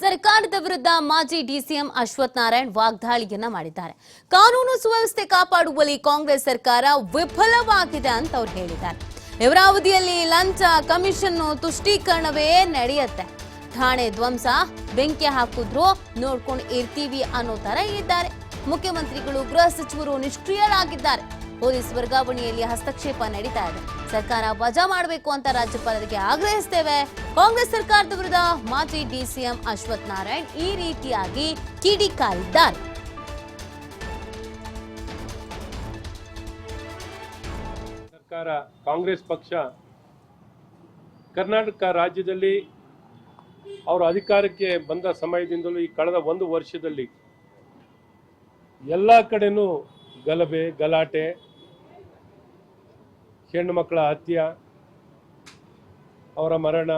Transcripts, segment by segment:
ಸರ್ಕಾರದ ವಿರುದ್ಧ ಮಾಜಿ ಡಿಸಿಎಂ ಅಶ್ವಥ್ ನಾರಾಯಣ್ ವಾಗ್ದಾಳಿಯನ್ನ ಮಾಡಿದ್ದಾರೆ. ಕಾನೂನು ಸುವ್ಯವಸ್ಥೆ ಕಾಪಾಡುವಲ್ಲಿ ಕಾಂಗ್ರೆಸ್ ಸರ್ಕಾರ ವಿಫಲವಾಗಿದೆ ಅಂತ ಅವ್ರು ಹೇಳಿದ್ದಾರೆ. ಇವರ ಅವಧಿಯಲ್ಲಿ ಲಂಚ, ಕಮಿಷನ್ ತುಷ್ಟೀಕರಣವೇ ನಡೆಯುತ್ತೆ. ಠಾಣೆ ಧ್ವಂಸ, ಬೆಂಕಿ ಹಾಕಿದ್ರು ನೋಡ್ಕೊಂಡು ಇರ್ತೀವಿ ಅನ್ನೋ ತರ ಇದ್ದಾರೆ. ಮುಖ್ಯಮಂತ್ರಿಗಳು ಗೃಹ ಸಚಿವರು ನಿಷ್ಕ್ರಿಯರಾಗಿದ್ದಾರೆ. ಪೊಲೀಸ್ ವರ್ಗಾವಣೆಯಲ್ಲಿ ಹಸ್ತಕ್ಷೇಪ ನಡೀತಾ ಇದೆ. ಸರ್ಕಾರ ವಜಾ ಮಾಡಬೇಕು ಅಂತ ರಾಜ್ಯಪಾಲರಿಗೆ ಆಗ್ರಹಿಸ್ತೇವೆ. ಕಾಂಗ್ರೆಸ್ ಸರ್ಕಾರದ ವಿರುದ್ಧ ಮಾಜಿ ಡಿಸಿಎಂ ಅಶ್ವಥ್ ನಾರಾಯಣ್ ಈ ರೀತಿಯಾಗಿ ಕಿಡಿಕಾರಿದ್ದಾರೆ. ಸರ್ಕಾರ ಕಾಂಗ್ರೆಸ್ ಪಕ್ಷ ಕರ್ನಾಟಕ ರಾಜ್ಯದಲ್ಲಿ ಅವರು ಅಧಿಕಾರಕ್ಕೆ ಬಂದ ಸಮಯದಿಂದಲೂ ಈ ಕಳೆದ ಒಂದು ವರ್ಷದಲ್ಲಿ ಎಲ್ಲ ಕಡೆನೂ ಗಲಭೆ, ಗಲಾಟೆ ಹೆಣ್ಣು ಮಕ್ಕಳ ಹತ್ಯೆ, ಅವರ ಮರಣ,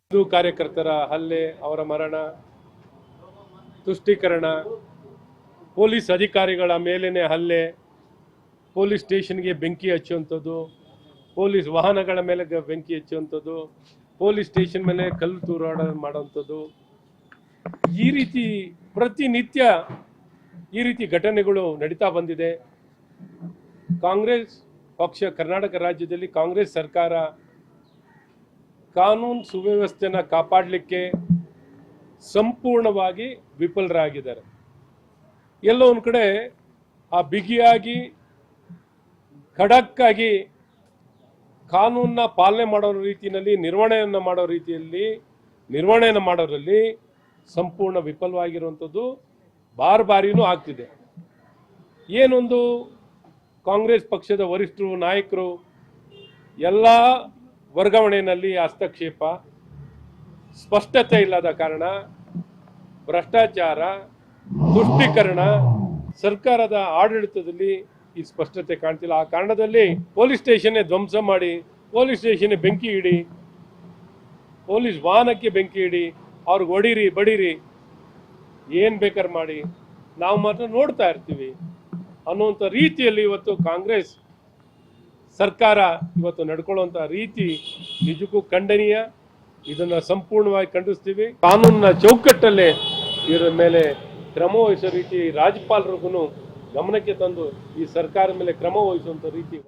ಹಿಂದೂ ಕಾರ್ಯಕರ್ತರ ಹಲ್ಲೆ, ಅವರ ಮರಣ, ತುಷ್ಟೀಕರಣ, ಪೊಲೀಸ್ ಅಧಿಕಾರಿಗಳ ಮೇಲೇನೆ ಹಲ್ಲೆ, ಪೊಲೀಸ್ ಸ್ಟೇಷನ್ಗೆ ಬೆಂಕಿ ಹಚ್ಚುವಂಥದ್ದು, ಪೊಲೀಸ್ ವಾಹನಗಳ ಮೇಲೆ ಬೆಂಕಿ ಹಚ್ಚುವಂಥದ್ದು, ಪೊಲೀಸ್ ಸ್ಟೇಷನ್ ಮೇಲೆ ಕಲ್ಲು ತೂರಾಡ ಮಾಡುವಂಥದ್ದು. ಈ ರೀತಿ ಪ್ರತಿನಿತ್ಯ ಈ ರೀತಿ ಘಟನೆಗಳು ನಡೀತಾ ಬಂದಿದೆ. ಕಾಂಗ್ರೆಸ್ ಪಕ್ಷ, ಕರ್ನಾಟಕ ರಾಜ್ಯದಲ್ಲಿ ಕಾಂಗ್ರೆಸ್ ಸರ್ಕಾರ ಕಾನೂನು ಸುವ್ಯವಸ್ಥೆನ ಕಾಪಾಡಲಿಕ್ಕೆ ಸಂಪೂರ್ಣವಾಗಿ ವಿಫಲರಾಗಿದ್ದಾರೆ. ಎಲ್ಲೋ ಒಂದು ಕಡೆ ಆ ಬಿಗಿಯಾಗಿ ಖಡಕ್ ಆಗಿ ಕಾನೂನನ್ನ ಪಾಲನೆ ಮಾಡೋ ರೀತಿಯಲ್ಲಿ, ನಿರ್ವಹಣೆಯನ್ನು ಮಾಡೋ ರೀತಿಯಲ್ಲಿ, ನಿರ್ವಹಣೆಯನ್ನು ಮಾಡೋದ್ರಲ್ಲಿ ಸಂಪೂರ್ಣ ವಿಫಲವಾಗಿರುವಂಥದ್ದು ಬಾರ್ ಬಾರಿನೂ ಆಗ್ತಿದೆ. ಏನೊಂದು ಕಾಂಗ್ರೆಸ್ ಪಕ್ಷದ ವರಿಷ್ಠರು, ನಾಯಕರು, ಎಲ್ಲ ವರ್ಗಾವಣೆಯಲ್ಲಿ ಹಸ್ತಕ್ಷೇಪ. ಸ್ಪಷ್ಟತೆ ಇಲ್ಲದ ಕಾರಣ ಭ್ರಷ್ಟಾಚಾರ, ತುಷ್ಟೀಕರಣ, ಸರ್ಕಾರದ ಆಡಳಿತದಲ್ಲಿ ಈ ಸ್ಪಷ್ಟತೆ ಕಾಣ್ತಿಲ್ಲ. ಆ ಕಾರಣದಲ್ಲಿ ಪೊಲೀಸ್ ಸ್ಟೇಷನ್ನೇ ಧ್ವಂಸ ಮಾಡಿ, ಪೊಲೀಸ್ ಸ್ಟೇಷನ್ ಬೆಂಕಿ ಇಡಿ ಪೊಲೀಸ್ ವಾಹನಕ್ಕೆ ಬೆಂಕಿ ಇಡಿ ಅವ್ರಿಗೆ ಹೊಡೀರಿ, ಬಡೀರಿ, ಏನು ಬೇಕಾದ್ರೆ ಮಾಡಿ. ನಾವು ಮಾತ್ರ ನೋಡ್ತಾ ಇರ್ತೀವಿ. ಅನ್ನುವಂಥ ರೀತಿಯಲ್ಲಿ ಇವತ್ತು ಕಾಂಗ್ರೆಸ್ ಸರ್ಕಾರ ಇವತ್ತು ನಡ್ಕೊಳ್ಳುವಂಥ ರೀತಿ ನಿಜಕ್ಕೂ ಖಂಡನೀಯ. ಇದನ್ನು ಸಂಪೂರ್ಣವಾಗಿ ಖಂಡಿಸ್ತೀವಿ. ಕಾನೂನಿನ ಚೌಕಟ್ಟಲ್ಲೇ ಇದರ ಮೇಲೆ ಕ್ರಮ ವಹಿಸೋ ರೀತಿ ರಾಜ್ಯಪಾಲರಿಗೂ ಗಮನಕ್ಕೆ ತಂದು ಈ ಸರ್ಕಾರ ಮೇಲೆ ಕ್ರಮ ವಹಿಸುವಂಥ ರೀತಿ